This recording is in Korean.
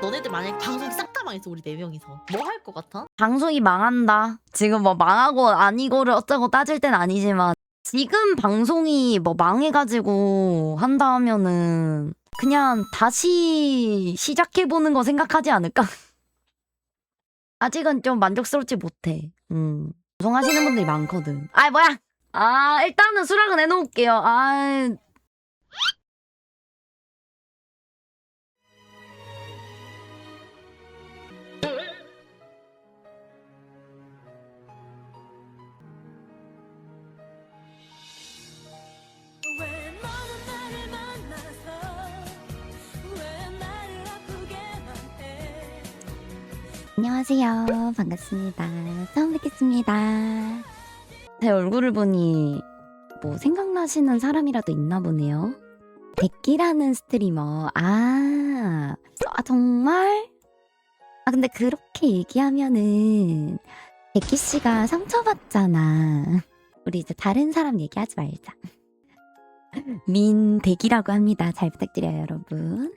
너네들 만약에 방송이 싹 다 망했어 우리 네 명이서 뭐 할 것 같아? 방송이 망한다. 지금 뭐 망하고 아니고를 어쩌고 따질 땐 아니지만 지금 방송이 뭐 망해가지고 한다 하면은 그냥 다시 시작해보는 거 생각하지 않을까? 아직은 좀 만족스럽지 못해. 음. 방송하시는 분들이 많거든. 아 뭐야? 아 일단은 수락은 해놓을게요. 아 안녕하세요. 반갑습니다. 처음 뵙겠습니다. 제 얼굴을 보니 뭐 생각나시는 사람이라도 있나 보네요. 백기라는 스트리머. 아, 아 정말? 아 근데 그렇게 얘기하면은 백기 씨가 상처받잖아. 우리 이제 다른 사람 얘기하지 말자. 민백이라고 합니다. 잘 부탁드려요, 여러분.